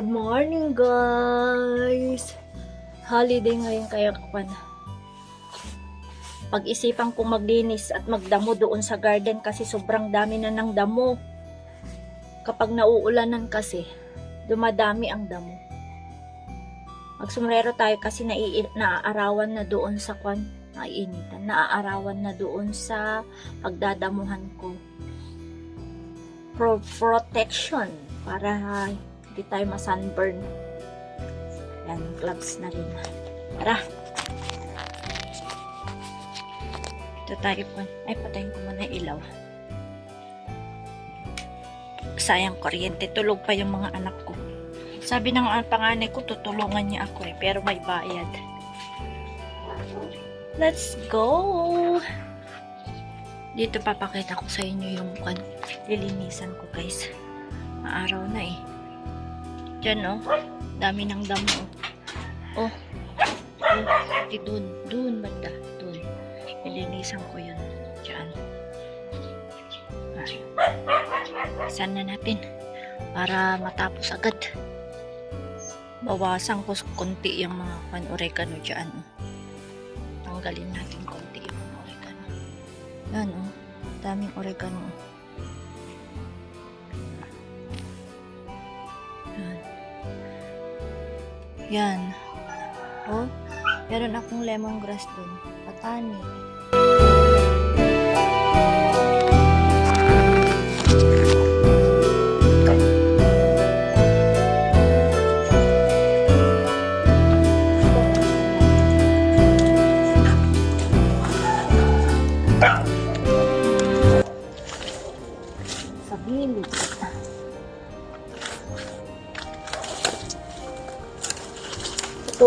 Good morning, guys! Holiday ngayon kaya kapan. Pag-isipan kong maglinis at magdamo doon sa garden kasi sobrang dami na ng damo. Kapag nauulanan kasi, dumadami ang damo. Magsumrero tayo kasi naaarawan na doon sa kwan, naiinitan, naaarawan na doon sa pagdadamuhan ko. Pro protection para hindi tayo masunburn. Yan, gloves na rin. Tara! Ito tayo po. Ay, patayin ko muna ilaw. Sayang kuryente. Tulog pa yung mga anak ko. Sabi ng panganay ko, tutulungan niya ako eh. Pero may bayad. Let's go! Dito papakita ko sa inyo yung kan lilinisan ko guys. Maaraw na eh. Diyan oh. Dami ng damo oh. Oh. Oh. Di dun. Dun banda. Dun. Nilinisan ko yun. Diyan. Isan na natin. Para matapos agad. Bawasan ko konti yung mga pan oregano dyan. Oh. Tanggalin natin konti yung mga oregano. Yan oh. Daming oregano. oh. Yan. Oh, meron akong lemongrass dun. Patani.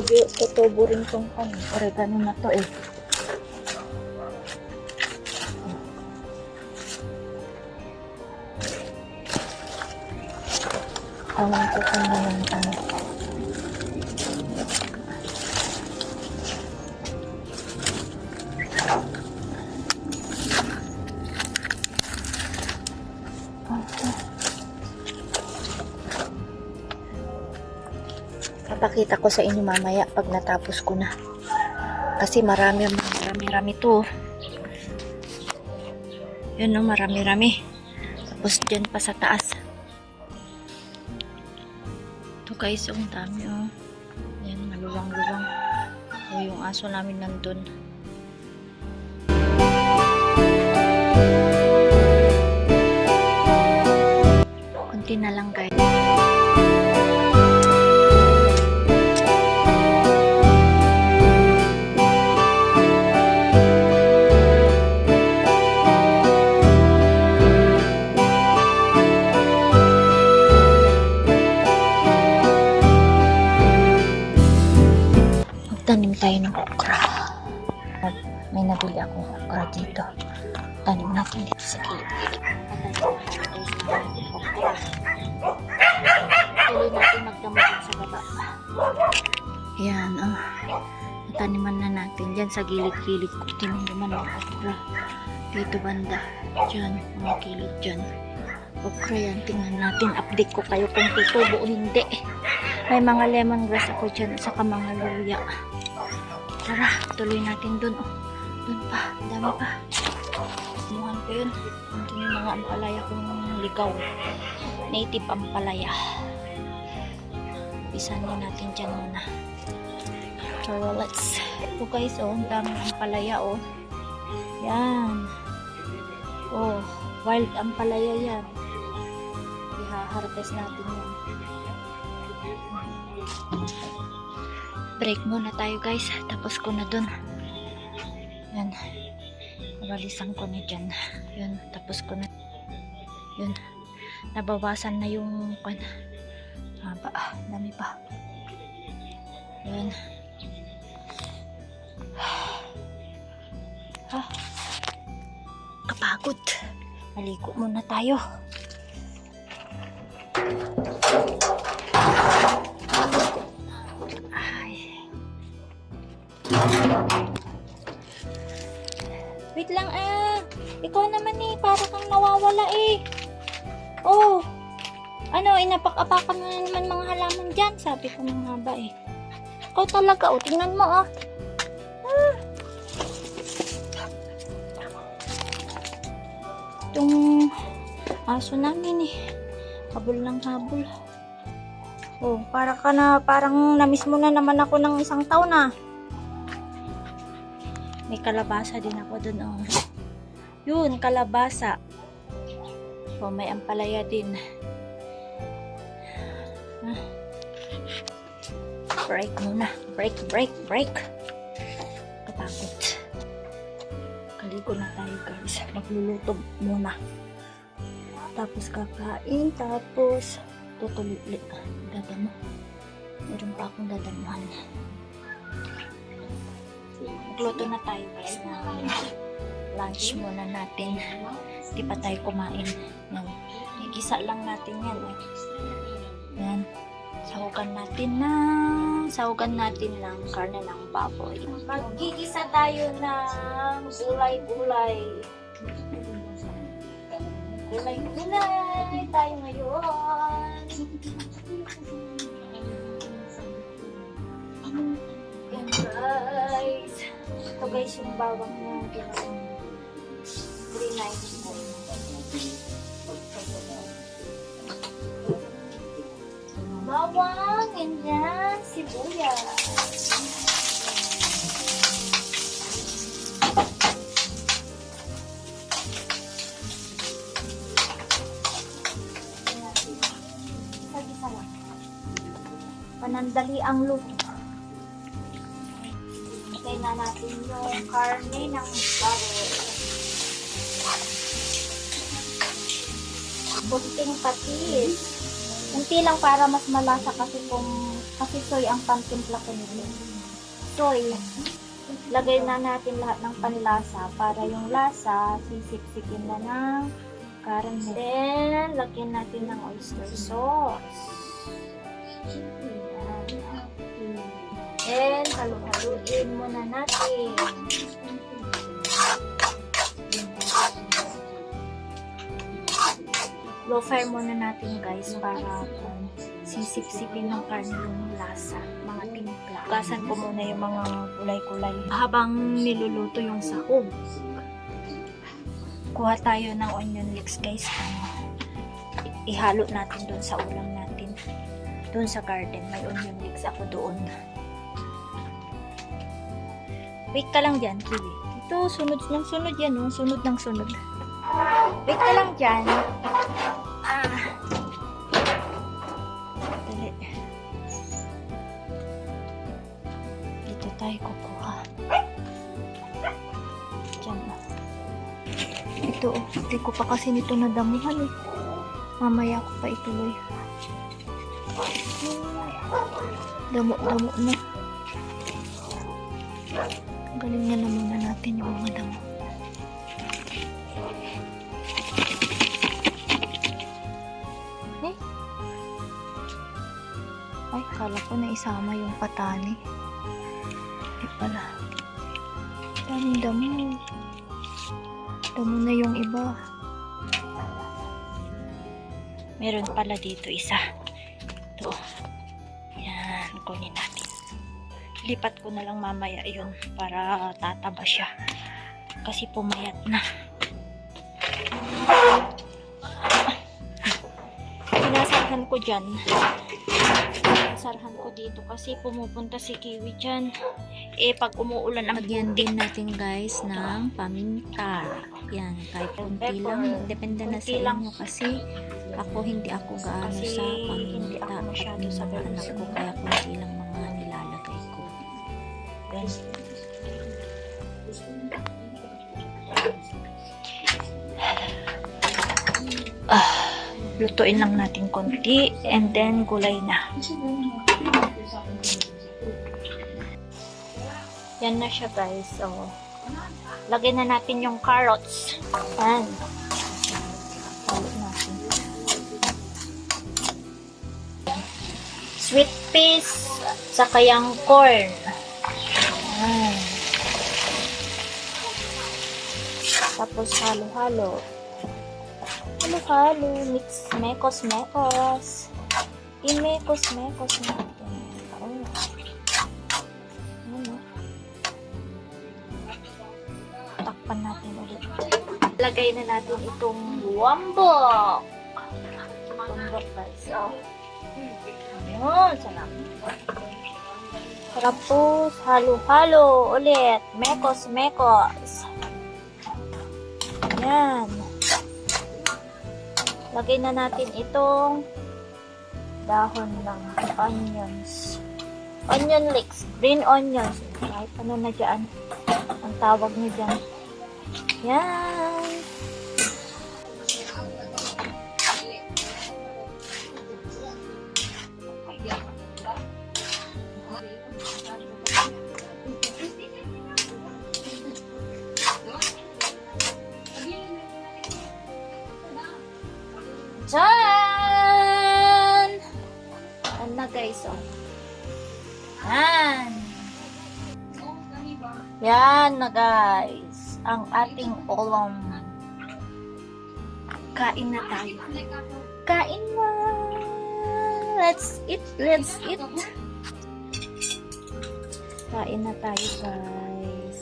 Tutubo, tutubo rin tong ano, oregano na to eh. Tawag ko kung ano yung ano. Papakita ko sa inyo mamaya pag natapos ko na. Kasi marami, marami-rami to. Yun no, marami-rami. Tapos dyan pa sa taas. Ito guys, ang dami oh. Yan, maluwang-luwang. O yung aso namin nandun. Kunti na lang guys. May nabili akong okra dito. Tanim natin dito sa gilid. Tuloy natin magdamag sa baba. Yan, oh. Taniman na natin dyan sa gilid-gilid ko. Tinunduman ng okra. Dito banda. Dyan, mga kilid dyan. Okra yan. Tingnan natin. Update ko kayo kung tutubo o hindi. May mga lemongrass ako dyan. Saka mga luya. Tara, tuloy natin dun. Oh, dun pa. Dami pa. Kumuhan ko yun. Ito yung mga ampalaya kong ligaw. Native ampalaya. Isanin natin dyan muna. Tara, let's. Ito guys, oh. Ang dami ampalaya, oh. Yan. Oh, wild ampalaya yan. Iha-harvest natin yan. Break muna tayo guys. Tapos ko na dun. Yan. Nabalisan ko na dyan. Yun. Tapos ko na. Yun. Nabawasan na yung kan. Haba. Ah, dami pa. Yun. Ah. Kapagod. Maligo muna tayo. Ay. Wait lang ah. Ikaw naman eh. Para kang nawawala eh. Oh. Ano, inapak-apakan mo na naman mga halaman dyan. Sabi ko mga ba eh. Ikaw talaga, oh. Tingnan mo, oh. Ah. Itong aso namin eh. Habol ng habol. Oh, para ka na, parang namiss mo na naman ako ng isang taon na. May kalabasa din ako dun, oh. Yun, kalabasa. Oh, may ampalaya din. Break muna. Break, break, break. Kapagod. Kaligo na tayo guys. Magluluto muna. Tapos kakain. Tapos tutuloy ulit. Dadamo. Meron pa akong dadamuhan. Magluto na tayo guys na lunch muna natin. Di pa tayo kumain. Yan. Igisa lang natin yan. Eh. Yan. Sahugan natin ng sahugan natin ng karne ng baboy. Magigisa tayo ng gulay-gulay. Gulay-gulay tayo ngayon. Guys. Ito guys yung bawang na ginawa. 399. Bawang, ganyan, sibuyas. Panandali ang luto. Hintay na natin yung karne ng baboy. Bunting patis. Kunti lang para mas malasa kasi kung kasi soy ang pantimpla ko nito. Soy. Lagay na natin lahat ng panlasa para yung lasa sisipsipin na ng karne. Then, lagyan natin ng oyster sauce. Then, halu-haluin muna natin. Low fire muna natin guys para um, sisip-sipin ng karne yung lasa, mga timpla. Gasan ko muna yung mga kulay-kulay habang niluluto yung sahog. Kuha tayo ng onion leeks guys. Ihalo natin doon sa ulam natin. Doon sa garden, may onion leeks ako doon. Wait ka lang dyan, Kiwi. Ito, sunod ng sunod yan, oh. Sunod ng sunod. Wait ka lang dyan. Ah. Dito tayo kukuha. Diyan na. Ito, oh. Hindi ko pa kasi nito nadamuhan eh. Mamaya ko pa ituloy. Damo-damo na. Galingan na muna natin yung mga damo. Eh? Ay, kala ko na isama yung patani. Hindi pala. Daming damo. Damo na yung iba. Meron pala dito isa. Ito. Yan, kunin natin. Lipat ko na lang mamaya yun para tataba siya. Kasi pumayat na. Sinasarhan ko dyan. Sinasarhan ko dito kasi pumupunta si Kiwi dyan. Eh, pag umuulan ang Lagyan din natin guys ng paminta. Yan, kahit kunti lang. Depende na sa inyo kasi ako hindi ako gaano sa hindi paminta. ako masyado sa anak ko kaya kunti lang. Yan. Lutuin lang natin konti and then gulay na. Yan na siya guys. So, lagyan na natin yung carrots. Yan. Sweet peas, saka yung corn. Tapos halo-halo. Halo-halo. Mix mekos-mekos. Imekos-mekos natin. Oh. Ano? Takpan natin ulit. Lagay na natin itong wambok. Wambok guys. Oh. Ayun, sarap. Tapos, halo-halo ulit. Mekos-mekos. Yan. Lagay na natin itong dahon ng onions. Onion leeks. Green onions. Kahit ano na dyan. Ang tawag niyo dyan. Yan. Guys. Ang ating ulam. Kain na tayo. Kain na. Let's eat. Let's eat. Kain na tayo guys.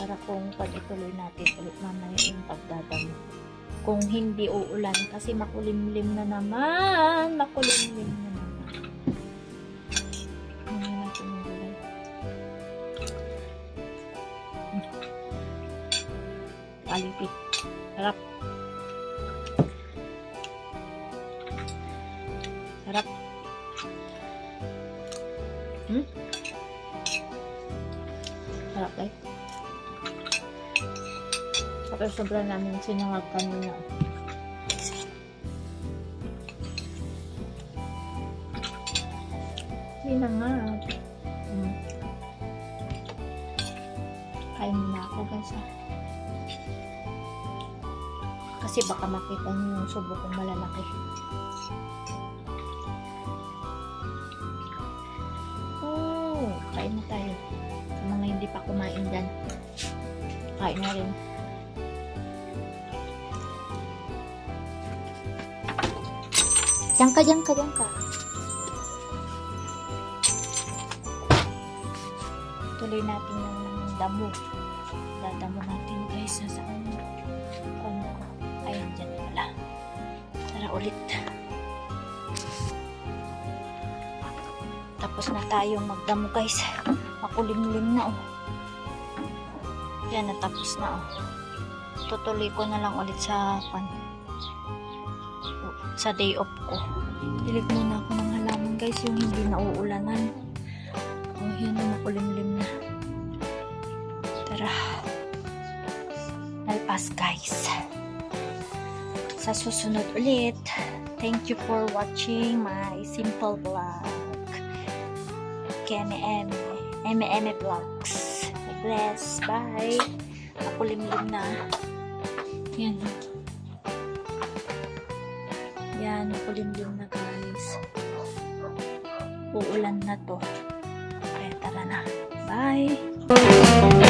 Para kung pag ituloy natin ulit mamaya yung pagdadamo. Kung hindi uulan kasi makulimlim na naman. Makulimlim na Sarap. Sarap. Hmm? Sarap eh. Tapos sobrang namin sinangag kanina. Sinangag. Hmm. Kain na ako guys ah. Kasi baka makita niyo yung subo kong malalaki. Oh, kain na tayo. Sa mga hindi pa kumain dyan. Kain na rin. Diyan ka, diyan ka, diyan ka. Tuloy natin yung damo. Ulit. Tapos na tayong magdamo guys. Makulimlim na oh. Yan, natapos na oh. Tutuloy ko na lang ulit sa pan sa day off ko. Dilig muna ako ng halaman guys, yung hindi nauulanan. Oh, yan na makulimlim na. Tara. Nalpas guys. Sa susunod ulit. Thank you for watching my simple vlog. Kene Eme. Eme Eme Vlogs. Bless. Bye. Makulimlim na. Yan. Yan, makulimlim na guys. Uulan na to. Kaya tara na. Bye!